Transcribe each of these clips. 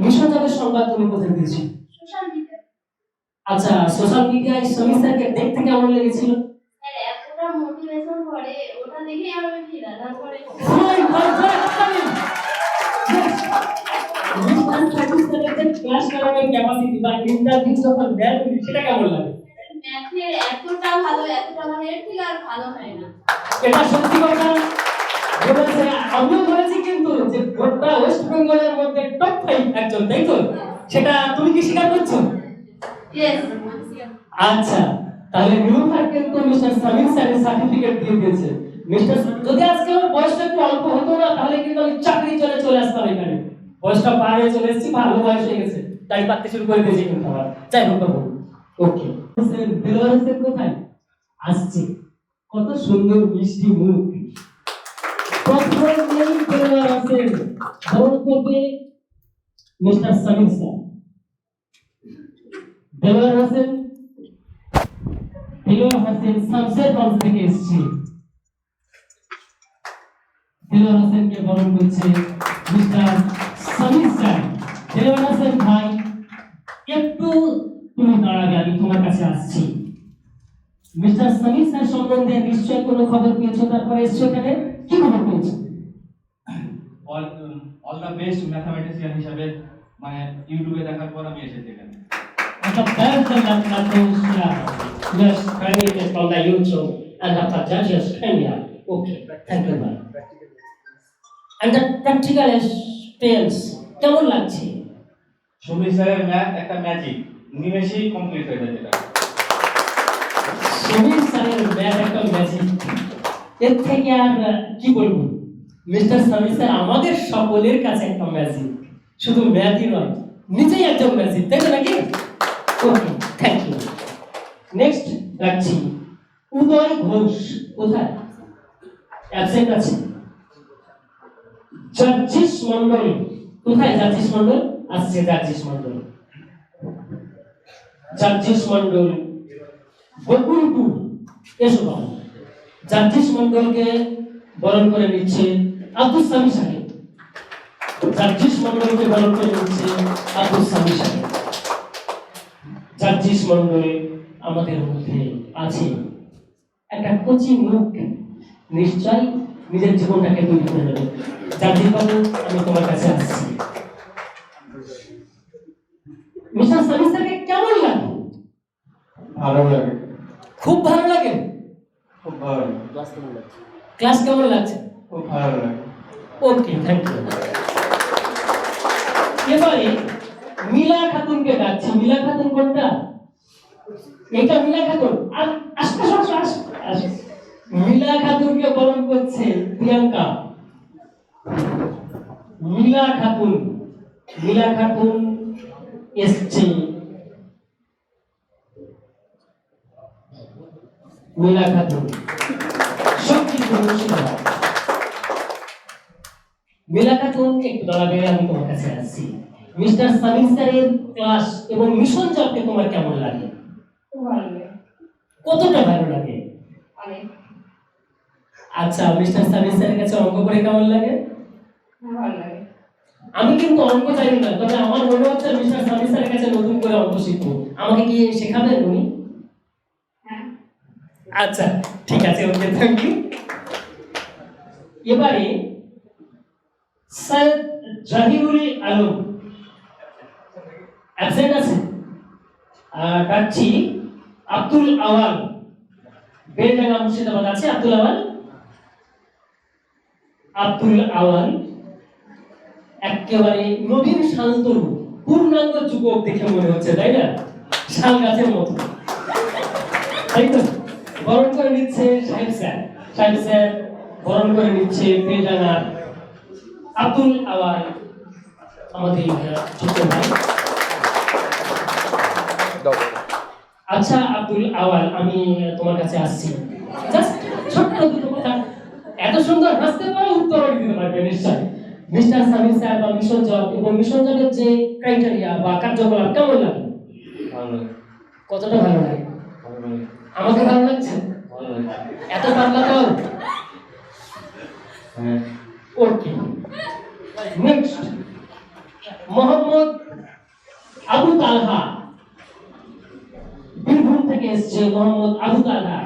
Mission জবের সংবাদ তুমি কোথায় পেয়েছ? Social media. আচ্ছা সোশ্যাল মিডিয়ায় সমীর স্যারকে দেখতে কেমন লেগেছিল? স্যার মোটিভেশন করে ওটা আমি ক্লাস করানোর ক্যাপাসিটি বা ইন্টারভিউ যখন দেন সেটা কেমন লাগে? ম্যাথের এতটা ভালো এতটা ভালো এর থেকে আর ভালো হয় না। এটা সত্যি কথা? বলেছে আমিও বলেছি কিন্তু যে গোটা ওয়েস্ট বেঙ্গলের মধ্যে টপ ফাইভ একজন তাই তো? সেটা তুমি কি স্বীকার করছ? আচ্ছা তাহলে নিউফার কিন্তু মিস্টার সামিন স্যারের সার্টিফিকেট দিয়ে দিয়েছে। মিস্টার যদি আজকে আমার বয়সটা একটু অল্প হতো না তাহলে কিন্তু আমি চাকরি চলে চলে আসতাম এখানে। বয়সটা পার হয়ে চলে এসেছি ভালো বয়স হয়ে গেছে। তাই পাততে শুরু করে দিয়েছি কিন্তু যাই হোক বাবু ওকে হোসেন কোথায়? আসছে। কত সুন্দর মিষ্টি মুখ। হোসেন ফোন করবে মিস্টার সামিন স্যার। দেলোয়ার হোসেন বরণ করছে ভাই, একটু তুমি দাঁড়াবে আমি তোমার কাছে আসছি। মিস্টার সমীর স্যার সম্বন্ধে নিশ্চয়ই কোনো খবর পেয়েছ? তারপরে এসছো এখানে? কি খবর all all the best mathematician হিসাবে মানে ইউটিউবে দেখার পর আমি এসেছি এখানে। আচ্ছা best mathematician just YouTube and the জাজেস friendly okay thank you ma'am and the practical experience কেমন লাগছে? সুমি ম্যাথ একটা ম্যাজিক নিমেষেই কমপ্লিট হয়ে যায় যেটা। স্যারের ম্যাথ একটা ম্যাজিক এর থেকে আর কি বলব? মিস্টার সমীর স্যার, আমাদের সকলের কাছে একটা ম্যাজিক শুধু ম্যাথই নয়, নিজেই একজন ম্যাজিক তাই নাকি? ওকে থ্যাংক ইউ নেক্সট রাখছি। উদয় ঘোষ, কোথায়? অ্যাবসেন্ট আছে। জার্জিস মন্ডল কোথায় জার্জিস মন্ডল আসছে জার্জিস মন্ডল জার্জিস মন্ডল বকুলপুর। এসো বাবু। জার্জিস মন্ডলকে বরণ করে নিচ্ছে আব্দুল সামি সাহেব। জার্জিস মন্ডলকে করে নিচ্ছে আব্দুল সামি সাহেব। জার্জিস মন্ডল আমাদের মধ্যে আছে একটা কচি মুখ নিশ্চয় নিজের জীবনটাকে তৈরি করে নেবে। জার্জিস বাবু আমি তোমার কাছে আসছি। মিস্টার সামি স্যারকে কেমন লাগে? ভালো লাগে। খুব ভালো লাগে? খুব ভালো লাগে। ক্লাস কেমন লাগছে? খুব ভালো লাগে। ওকে থ্যাংক ইউ এবারে মিলা খাতুনকে ডাকছি। মিলা খাতুন কোনটা? এটা মিলা খাতুন। আসতে আসতে মিলা খাতুনকে বরণ করছে প্রিয়াঙ্কা। মিলা খাতুন মিলা খাতুন এসছে। মিলা খাতুন। সবকিছু মুর্শিদাবাদ মেলা খাতুন একটু দাঁড়াবে আমি তোমার কাছে আসছি। মিস্টার সামিন স্যারের ক্লাস এবং মিশন জবকে তোমার কেমন লাগে? কতটা ভালো লাগে? আচ্ছা মিস্টার সামিন স্যারের কাছে অঙ্ক করে কেমন লাগে? আমি কিন্তু অঙ্ক জানি না তবে আমার মনে হচ্ছে মিস্টার সামিন স্যারের কাছে নতুন করে অঙ্ক শিখব। আমাকে কি শেখাবেন উনি? হ্যাঁ। আচ্ছা ঠিক আছে ওকে থ্যাংক ইউ এবারে সৈয়দ আলম। অ্যাবসেন্ট আছে। ডাকছি আব্দুল আওয়াল। বেলডাঙ্গা মুর্শিদাবাদ আছে, আব্দুল আওয়াল? আব্দুল আওয়াল। একেবারে নবীন শান্তনু পূর্ণাঙ্গ যুবক দেখে মনে হচ্ছে, তাই না? শাল গাছের মতো। তাই তো? বরণ করে নিচ্ছে সাহেব স্যার। সাহেব স্যার বরণ করে নিচ্ছে বেলডাঙ্গার আব্দুল আওয়াল আমাদের ছোট ভাই। আচ্ছা আব্দুল আওয়াল আমি তোমার কাছে আসছি। জাস্ট ছোট্ট দুটো কথা। এত সুন্দর হাসতে পারো উত্তর দিতে পারবে নিশ্চয় মিস্টার সামির স্যার বা মিশন জব এবং মিশন জবের যে ক্রাইটেরিয়া বা কার্যকলাপ কেমন লাগে? কতটা ভালো লাগে? ভালো লাগে। আমাকে ভালো লাগছে? এত পাতলা তো হ্যাঁ ওকে নেক্সট মোহাম্মদ আবু তালহা। বীরভূম থেকে এসছে মোহাম্মদ আবু তালহা।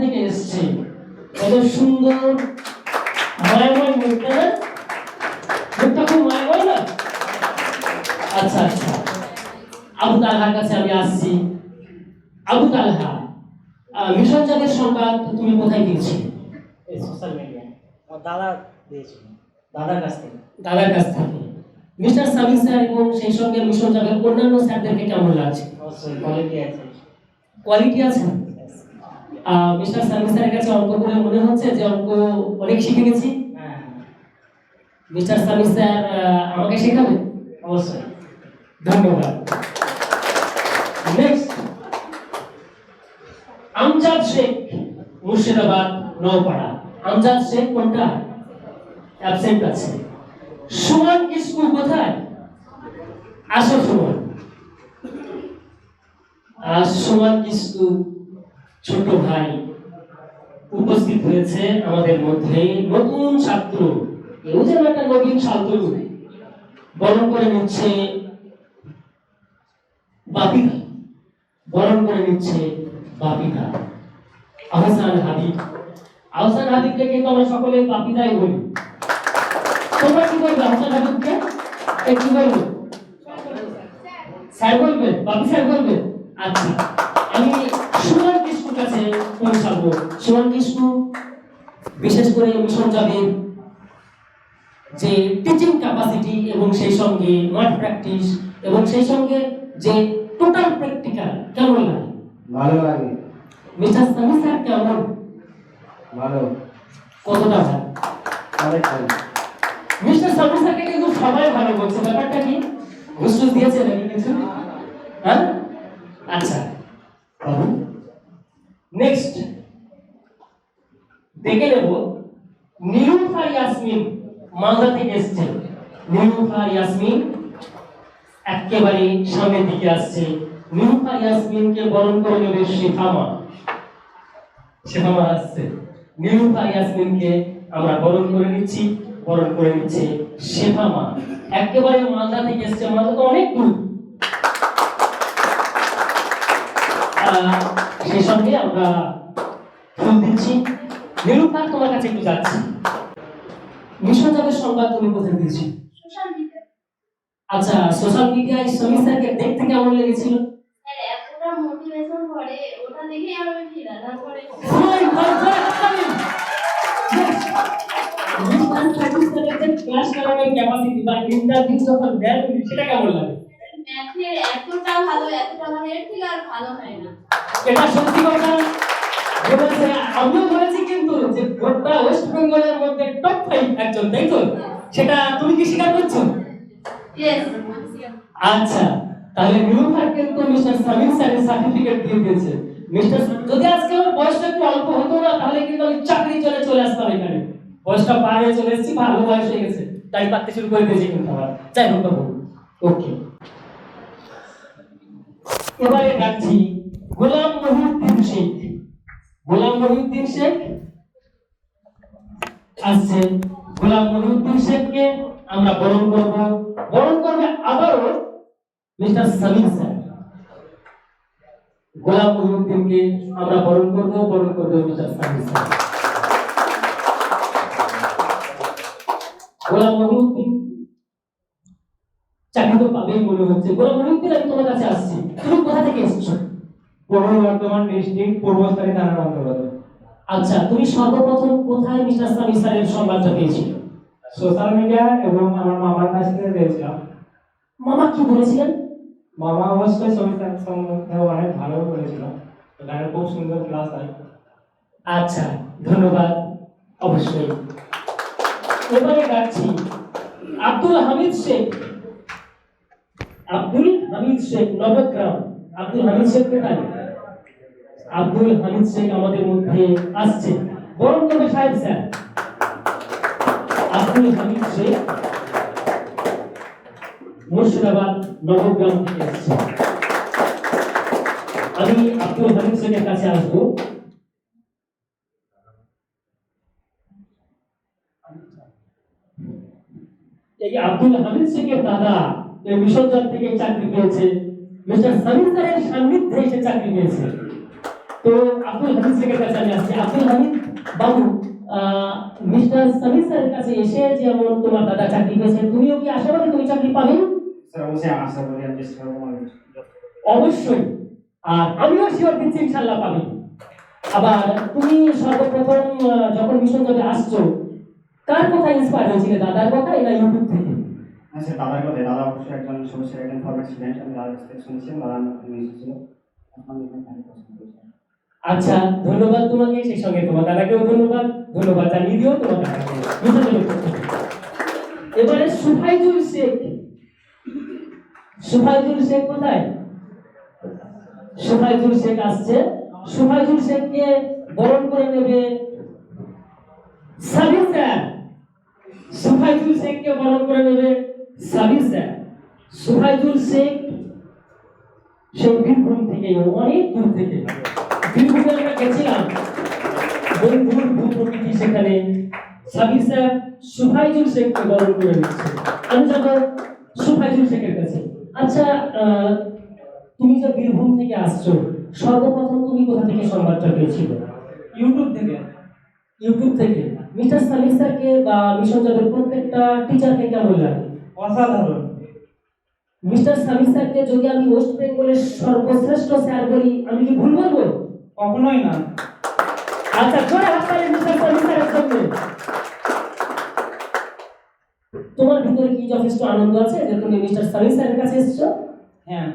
থেকে সুন্দর না? আচ্ছা আচ্ছা। আবু তালহার কাছে আমি আসছি। আবু তালহা মিশন চাঁদের সংবাদ তুমি কোথায় দিয়েছিলে সোশ্যাল মিডিয়া আমার দাদা দিয়েছিল। দাদার কাছ থেকে। দাদার কাছ থেকে। মিস্টার সামিন স্যার এবং সেই সঙ্গে মিশন চাঁদের অন্যান্য স্যারদেরকে কেমন লাগছে? অবশ্যই কোয়ালিটি আছে। কোয়ালিটি আছে? মিস্টার সামিন স্যারের কাছে অঙ্ক করে মনে হচ্ছে যে অঙ্ক অনেক শিখে গেছি। হ্যাঁ মিস্টার সামিন স্যার আমাকে শেখাবে অবশ্যই। ধন্যবাদ নেক্সট আমজাদ শেখ মুর্শিদাবাদ, নওপাড়া। আমজাদ শেখ কোনটা? অ্যাবসেন্ট আছে। সুমন কিসকু কোথায়? আসো সুমন। সুমন কিসকু ছোট ভাই উপস্থিত হয়েছে আমাদের মধ্যে নতুন ছাত্র। এও যেন একটা নবীন ছাত্র বরণ করে নিচ্ছে বাপিদা বরণ করে নিচ্ছে বাপিদা আহসান হাবিব আহসান হাবিবকে কিন্তু আমরা সকলে বাপিদাই বলি তোমরা কি বলবে আহসান এ কি বলবে? স্যার বলবে, বাপি স্যার বলবে? আচ্ছা আমি সুমন কিস্কুর কাছে পৌঁছাবো। সুমন কিস্কু বিশেষ করে মিশন যাবে যে টিচিং ক্যাপাসিটি এবং সেই সঙ্গে মাঠ প্র্যাকটিস এবং সেই সঙ্গে যে টোটাল প্র্যাকটিক্যাল কেমন লাগে? ভালো লাগে। মিস্টার সামি স্যার কেমন? ভালো। কতটা ভালো? অনেক ভালো। মিস্টার সামি স্যারকে কিন্তু সবাই ভালো বলছে। ব্যাপারটা কি? ঘুষ দিয়েছে নাকি কিছু? হ্যাঁ? আচ্ছা। নেক্সট দেখে নেব। নীলুফার ইয়াসমিন মালদা থেকে এসছে। নীলুফার ইয়াসমিন একেবারে সামনের দিকে আসছে। নীলুফার ইয়াসমিনকে বরণ করে নেবে শেফামা শেফামা আসছে নীলুফার ইয়াসমিনকে আমরা বরণ করে নিচ্ছি বরণ করে নিচ্ছে শেফামা একেবারে মালদা থেকে এসছে মালদা তো অনেক দূর। সেই সঙ্গে আমরা ফুল দিচ্ছি। নীলুফার তোমার কাছে একটু যাচ্ছি। মিশন যাবের সংবাদ তুমি কোথায় দিয়েছি আচ্ছা সোশ্যাল মিডিয়ায় স্যারকে দেখতে কেমন লেগেছিল স্যার এতটা মোটিভেশন করে ওটা আমি ফিরা তারপরে ভাই, ভাই, ভাই, ভাই। Yes. মিস্টার সাকিব স্যারের যে ক্লাস করানোর ক্যাপাসিটি বা ইন্টারভিউ যখন দেন সেটা কেমন লাগে? ম্যাথে এতটা ভালো এতটা ভালো এর থেকে আর ভালো হয় না। এটা সত্যি কথা। বলেছে আমিও বলেছি কিন্তু যে গোটা ওয়েস্ট বেঙ্গলের মধ্যে টপ ফাইভ একজন তাই তো? সেটা তুমি কি স্বীকার করছ? আচ্ছা তাহলে নিউফার কিন্তু মিস্টার সামিন স্যারের সার্টিফিকেট দিয়ে দিয়েছে। মিস্টার যদি আজকে তাহলে কিন্তু চাকরি চলে চলে বয়সটা পার তাই ওকে এবারে গোলাম শেখ। শেখ আসছে গোলাম আমরা বরণ করব। বরণ করবে আবারও মিস্টার সামিন স্যার। গোলাম মহিউদ্দিনকে আমরা বরণ করব বরণ করবে গোলাম মহিউদ্দিন চাকরি তো পাবেই মনে হচ্ছে। গোলাম মহিউদ্দিন আমি তোমার কাছে আসছি। তুমি কোথা থেকে এসেছ? পূর্ব বর্ধমান ডিস্ট্রিক্ট পূর্বস্থলী থানার অন্তর্গত আচ্ছা তুমি সর্বপ্রথম কোথায় মিস্টার সামিন স্যারের সংবাদটা পেয়েছিলে? সোশ্যাল মিডিয়া এবং আমার মামার কাছ থেকে পেয়েছিলাম। মামা কি বলেছিলেন? মামা অবশ্যই সবিতার সম্বন্ধে অনেক ভালো বলেছিল এখানে খুব সুন্দর ক্লাস হয়। আচ্ছা ধন্যবাদ। অবশ্যই। এবারে ডাকছি আব্দুল হামিদ শেখ। আব্দুল হামিদ শেখ, নবগ্রাম। আব্দুল হামিদ শেখ কোথায়? আব্দুল হামিদ শেখ আমাদের মধ্যে আসছে। বরণ করবে সাহেব স্যার। আব্দুল হামিদ শেখ। মুর্শিদাবাদ, নবগ্রাম থেকে আমি আব্দুল হামিদ কাছে আসব। এই আব্দুল হামিদ দাদা এই মিশনজাত থেকে চাকরি পেয়েছে। মিস্টার সামিন স্যারের সান্নিধ্যে এসে চাকরি পেয়েছে। তো আব্দুল হামিদ কাছে আমি আসছি। আব্দুল হামিদ বাবু মিস্টার সামিন স্যারের কাছে এসে যেমন তোমার দাদা চাকরি পেয়েছে, তুমিও কি আশাবাদী তুমি চাকরি পাবে? স্যার অবশ্যই আর আমিও শিওর দিচ্ছি ইনশাল্লাহ পাবে আবার তুমি সর্বপ্রথম যখন মিশন যাবে আসছো কার কথা ইন্সপায়ার হয়েছিল দাদার কথা না ইউটিউব থেকে? স্যার দাদার কথাই। দাদা অবশ্যই একজন সমস্যার একজন ফরম্যাট স্টুডেন্ট আমি দাদার কাছ থেকে শুনেছিলাম দাদা এসেছিল। আচ্ছা ধন্যবাদ তোমাকে সেই সঙ্গে তোমার দাদাকেও ধন্যবাদ। ধন্যবাদ জানিয়ে দিও তোমার দাদাকে। এবারে সুফাইজুল শেখ সুফাইজুল শেখ কোথায়? সুফাইজুল শেখ আসছে। সুফাইজুল শেখকে বরণ করে নেবে সাবির স্যার। সুফাইজুল শেখকে বরণ করে নেবে সাবির স্যার। সুফাইজুল শেখ সেই বীরভূম থেকে, অনেক দূর থেকে। বীরভূমে আমরা গেছিলাম। বন্ধুর ভূপ্রকৃতি সেখানে। সাবির স্যার সুফাইজুল শেখকে বরণ করে নিচ্ছে। আমি যাব সুফাইজুল শেখের কাছে। আচ্ছা তুমি যে বীরভূম থেকে আসছো সর্বপ্রথম তুমি কোথা থেকে সংবাদটা পেয়েছিলে? ইউটিউব থেকে। ইউটিউব থেকে। মিস্টার সালিম স্যারকে বা মিশন জবের প্রত্যেকটা টিচারকে কেমন লাগে? অসাধারণ। মিস্টার সালিম স্যারকে যদি আমি ওয়েস্ট বেঙ্গলের সর্বশ্রেষ্ঠ স্যার বলি আমি কি ভুল বলব? কখনোই না। আচ্ছা জোরে হাত তালি মিস্টার সালিম স্যারের জন্য তোমার ভিতরে কি যথেষ্ট আনন্দ আছে যে তুমি মিস্টার সালিম স্যারের কাছে এসেছ? হ্যাঁ।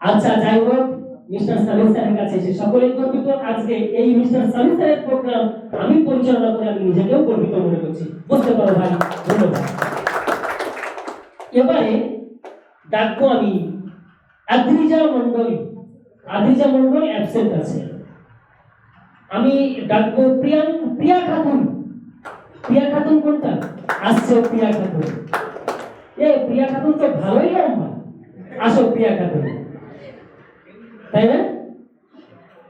আচ্ছা যাই হোক মিস্টার সালিম স্যারের কাছে এসে সকলেই গর্বিত। আজকে এই মিস্টার সালিম স্যারের প্রোগ্রাম আমি পরিচালনা করে আমি নিজেকেও গর্বিত মনে করছি। বুঝতে পারো ভাই ধন্যবাদ। এবারে ডাকবো আমি আদ্রিজা মন্ডল আদ্রিজা মন্ডল অ্যাবসেন্ট আছে। আমি ডাকবো প্রিয়াং প্রিয়া খাতুন। প্রিয়া খাতুন কোনটা? আসছে প্রিয়া খাতুন। প্রিয়া খাতুন তো ভালোই লম্বা আসো প্রিয়া খাতুন তাই না?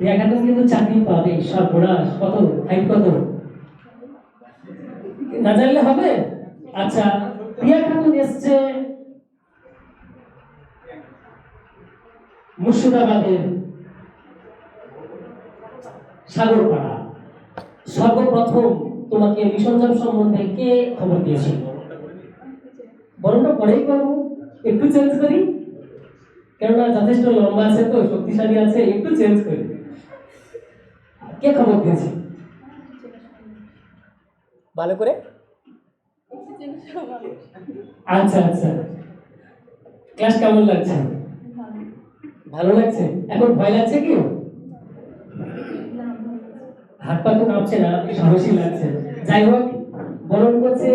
প্রিয়া খাতুন কিন্তু চাকরি পাবে সর্বনাশ। কত? হাইট কত? না জানলে হবে? আচ্ছা প্রিয়া খাতুন এসছে মুর্শিদাবাদের সাগরপাড়া। সর্বপ্রথম তোমাকে মিশন সম্বন্ধে কে খবর দিয়েছিল? বরংটা পরেই করব। একটু চেঞ্জ করি। কেননা যথেষ্ট লম্বা আছে তো, শক্তিশালী আছে, একটু চেঞ্জ করি। কে খবর দিয়েছে? ভালো করে? আচ্ছা আচ্ছা। ক্লাস কেমন লাগছে? ভালো লাগছে? এখন ভয় লাগছে কি? হাত পা তো কাঁপছে না, সাহসী লাগছে। যাই হোক, বরণ করছে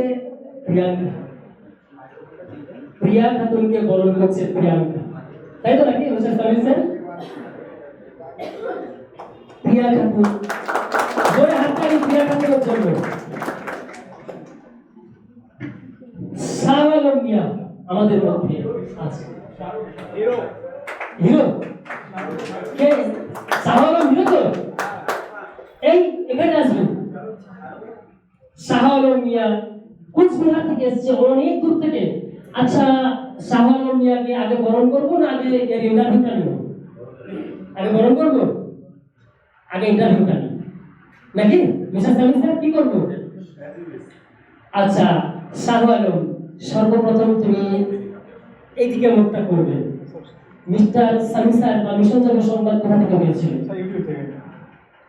প্রিয়া খাতুনকে বরণ করছে প্রিয়াঙ্কা। তাই তো নাকি? হোসেন সামিল স্যার? প্রিয়া খাতুন জোরে প্রিয়া খাতুনের জন্য। শাহআলম মিয়া আমাদের মধ্যে আছে হিরো। কে? হিরো তো? এই এখানে আসবেন শাহআলম মিয়া কুচবিহার থেকে এসেছে। অনেক দূর থেকে। আচ্ছা শাহআলম মিয়াকে আগে বরণ করব না আগে এর ইন্টারভিউটা নেব? আগে বরণ করব? আগে ইন্টারভিউটা নেব। নাকি? মিস্টার সামিন স্যার কি করব? আচ্ছা শাহ আলম সর্বপ্রথম তুমি এইদিকে মুখটা করবে। মিস্টার সামি স্যার বা মিশন জগৎ সংবাদ কোথা থেকে পেয়েছিল?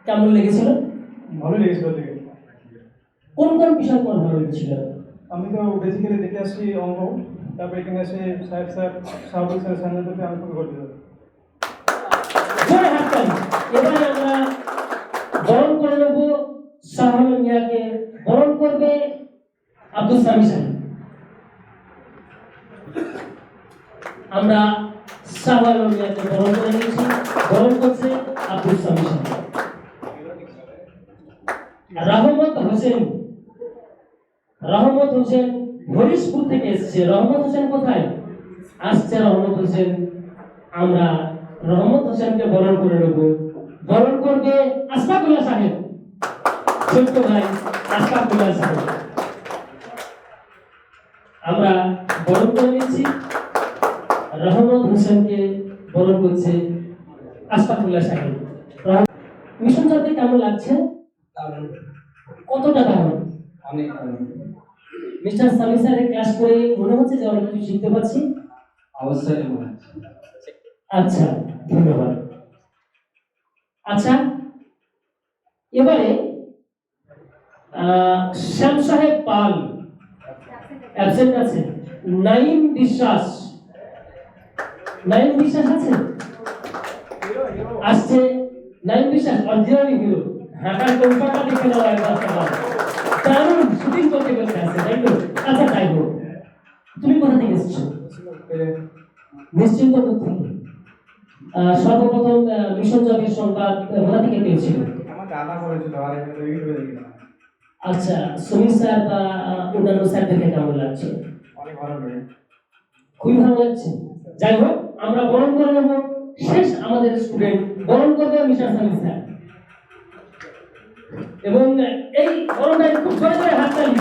কেমন লেগেছিল? ভালো লেগেছিল কোন কোন বিষয় তোমার ভালো লেগেছিল? আমি তো বেসিক্যালি দেখে আসছি অঙ্ক। তারপর এখানে এসে সাহেব স্যার, সাহাবুল স্যার সান্নাতে আমি খুবই গর্বিত এবারে আমরা বরণ করে নেব শাহ আলম মিয়াকে। বরণ করবে আব্দুল সামি সাহেব আমরা শাহ আলম মিয়াকে বরণ করে নিয়েছি। বরণ করছে আব্দুল সামি সাহেব রহমত হোসেন। রহমত হোসেন হরিশপুর থেকে এসেছে। রহমত হোসেন কোথায়? আসছে রহমত হোসেন। আমরা রহমত হোসেনকে বরণ করে নেব। বরণ করবে আশফাকুল্লাহ সাহেব। ছোট্ট ভাই আশফাকুল্লাহ সাহেব। আমরা বরণ করে নিচ্ছি। রহমত হোসেনকে বরণ করছে আশফাকুল্লাহ সাহেব। মিশন চলতে কেমন লাগছে? কতটা দারুণ? অনেক মিস্টার সামি স্যারের ক্লাস করে মনে হচ্ছে যে অনেক কিছু শিখতে পারছি? অবশ্যই মনে হচ্ছে। আচ্ছা ধন্যবাদ। আচ্ছা এবারে শ্যাম সাহেব পাল। অ্যাবসেন্ট আছে। নাইম বিশ্বাস। নাইম বিশ্বাস আছে? আসছে। নাইম বিশ্বাস অরিজিনালি হিরো। ঢাকার কলকাতা দেখে নেওয়া একবার। দারুণ শুটিং করতে করতে আছে তাই তো আচ্ছা তাই হোক থেকে নিশ্চিন্ত থেকে সর্বপ্রথম মিশন জগের সংবাদ কোথা থেকে পেয়েছিল। আমার দাদা বলেছিল আর ইউটিউবে দেখলাম আচ্ছা সুমিত স্যার বা অন্যান্য স্যার দেখে কেমন লাগছে? খুবই ভালো লাগছে। যাই হোক আমরা বরণ করে নেব। শেষ আমাদের স্টুডেন্ট বরণ করবে মিশন সামি স্যার। এবং এই বরণটা খুব জোরে জোরে হাততালি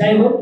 যাই হোক